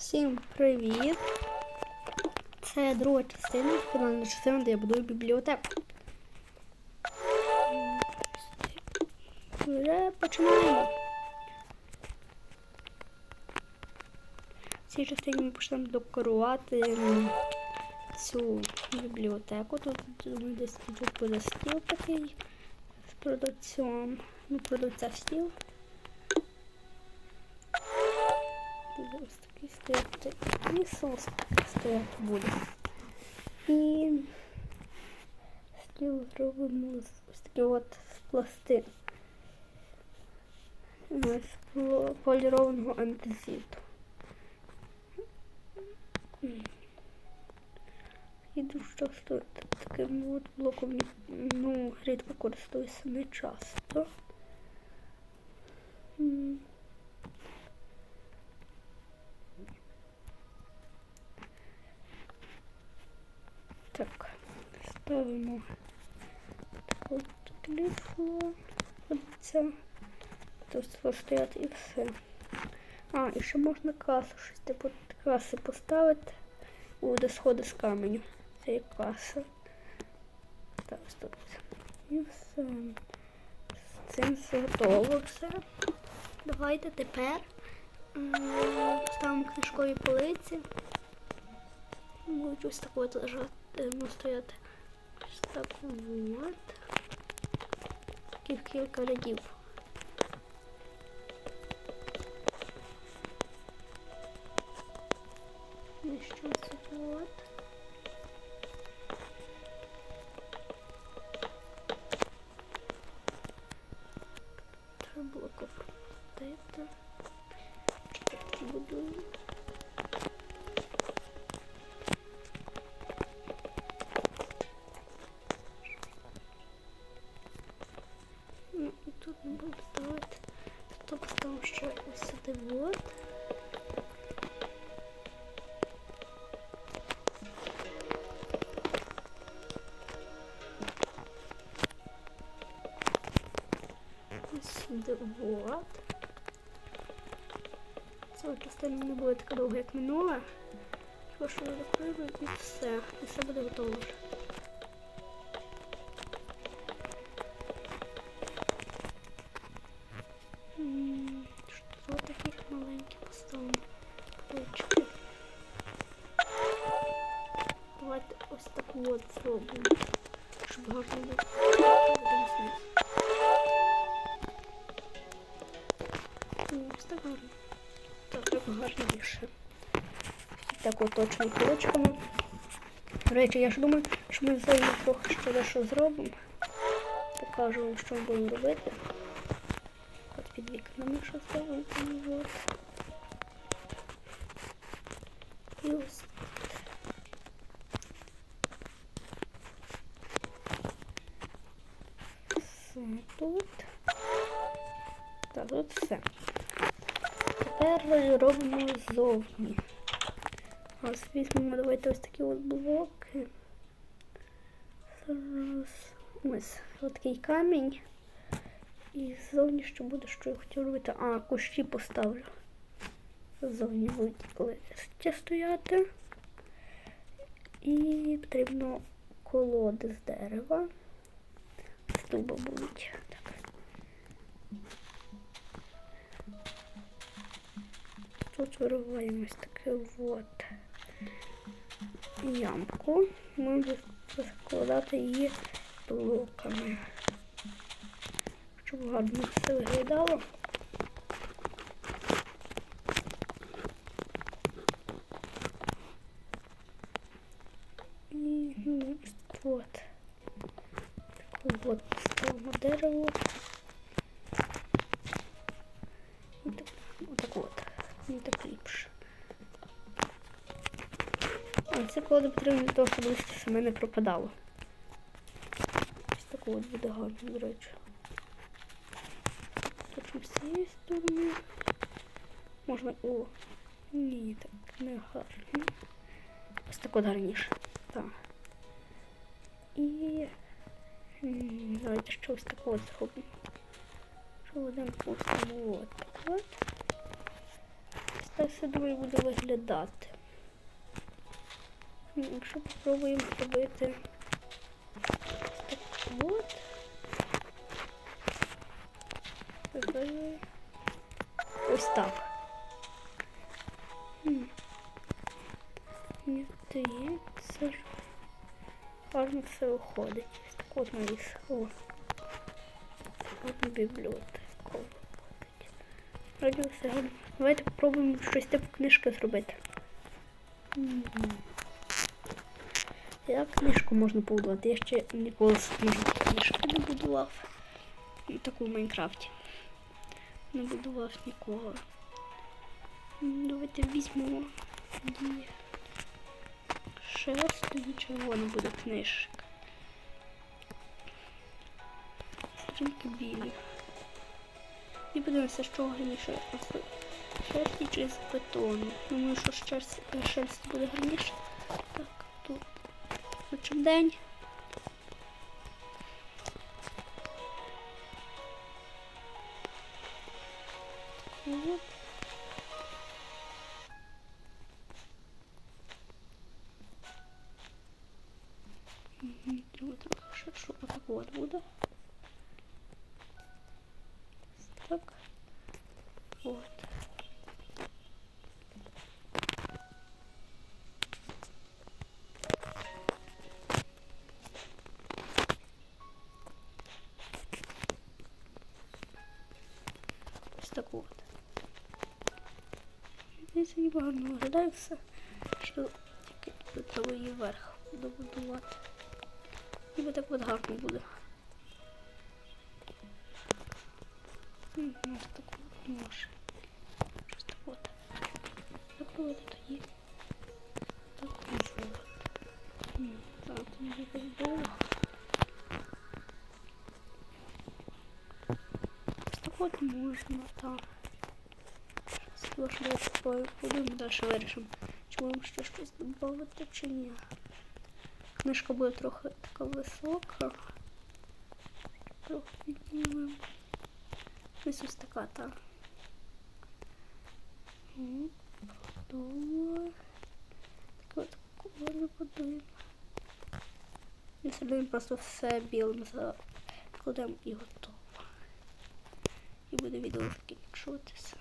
Всім привіт! Це друга частина, фінальна частина, де я будую бібліотеку. Вже починаємо. В цій частині ми почнемо декорувати цю бібліотеку. Тут десь тут буде стіл такий з продавцем. Ну, продавця стіл. Ось такий стояти і сос стояти буде. І стіл зробимо ось такий от з пластин. З полірованого антизиту. І дуже таким от блоком ну, рідко користуюся не часто. М. Так, ставимо от кліфу, це тут стоять і все. А, і ще можна касу, щось типу каси поставити. Буде сходи з каменю. Це як каса. Так, стоп. І все. З цим все готово все. Давайте тепер ставимо книжкові полиці. Будуть ось так от лежати, стояти. Ось так от. Таких кілька рядів. І що це от? Треба було купити. Що буду? Ось Це. Ця не буде така довго, як минула. Хіба закрою і все. І все буде готово вже. Так от точно куличками. До речі, я ж думаю, що ми взагалі трохи ще дещо зробимо. Покажу вам, що ми будемо робити. От під вікнами що зробимо. І ось. Тут. Так, тут все. Тепер робимо ззовні. Ось візьмемо, давайте ось такі от блоки. Зараз ось такий камінь. І ззовні ще буде, що я хотів робити. А, кущі поставлю. Ззовні будуть листя стояти. І потрібно колоди з дерева. З дуба будуть. Так. Тут вириваємо ось таке от ямку. Можна закладати її блоками. Щоб гарно все виглядало. І ну, от. Таке от дерево. І так, отак от. І так ліпше. А це коли потрібно для того, щоб листя саме не пропадало. Ось так от буде гарно, до речі. Точно з цієї сторони. Можна. О! Ні, так не гарно. Ось так от гарніше. Так. І давайте ще ось так от зробимо. Що один пустимо от так от. Так все думаю буде виглядати. М, Якщо попробуємо зробити так от. Виглядає Ось так. Мені здається, гарно все виходить. Ось так от. Гарна бібліотека виходить. Вроді все гарно. Давайте попробуємо щось типу книжки зробити. Мгм. Як книжку можна побудувати? Я ще ніколи книжки не будував. Таку в Майнкрафті. Не будував ніколи. М, Давайте візьмемо шест, тоді червона буде книжка. Стрінки білі. І подивимося, чого гарніше шерсті чи з бетону. Думаю, що з шерсті, шерсті буде гарніше. Так, тут. Хочем день. Вот. Мгм, Треба трохи ширшу. Отак от буде. Так. Вот. Так от. Здається, ніби гарно виглядає все. Що тільки треба її вверх добудувати. Ніби так от гарно буде. Ось так от може. Щось так от. Закривати тоді. Так от. М, Так, тоді якось от можна, так. Сложно такое. Будемо далі вирішимо, чи можемо ще щось додати, чи ні. Книжка буде трохи така висока. Трохи піднімемо. Ось ось така, так. Готово. Так от колони подуємо. І сюди просто все білим закладемо і готово. І буде відео закінчуватися.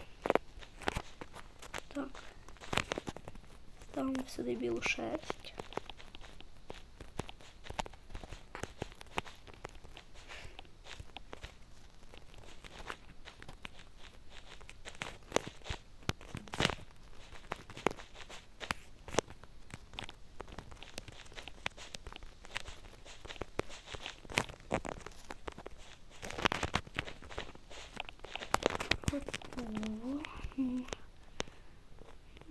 Так. Ставимо сюди білу шерсть. Готово. М.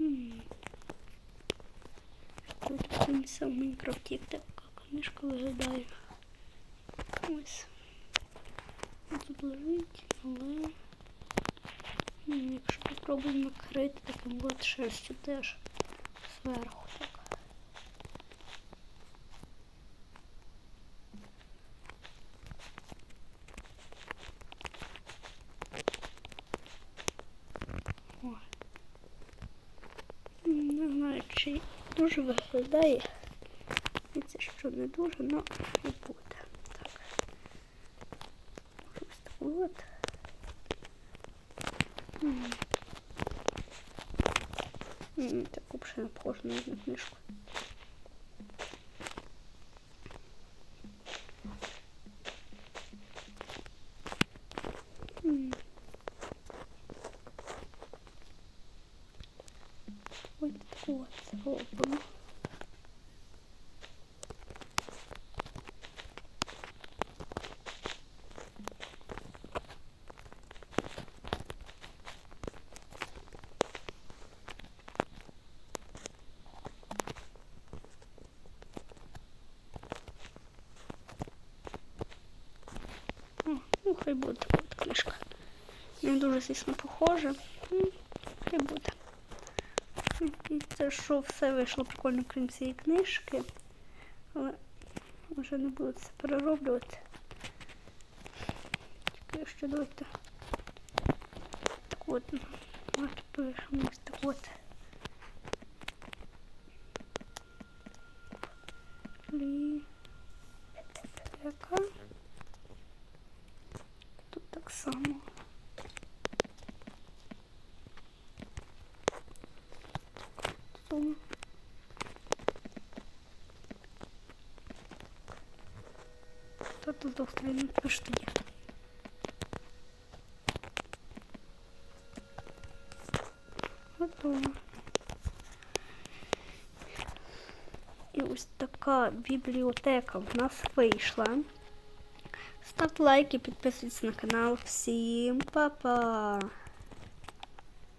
М. Тут подивимося в Майнкрафті, така книжка виглядає. Ось. Тут лежить, але якщо попробуємо накрити таким от шерстю теж зверху так. О. Не знаю, чи дуже виглядає. Це що не дуже, але не буде. Так. Може, Ось так от. М. М, Так взагалі не похоже на книжку. М. Ось так от зробимо. О, ну, хай буде така от книжка. Не дуже, звісно, похоже. Хай буде. Це що все вийшло прикольно, крім цієї книжки. Але вже не буду це перероблювати. Тільки ще давайте. Так от, давайте пишемо ось так от. Так само. Хто тут сторін пишете. Готово. І ось така бібліотека в нас вийшла. Ставте лайки, підписуйтесь на канал. Всім па-па!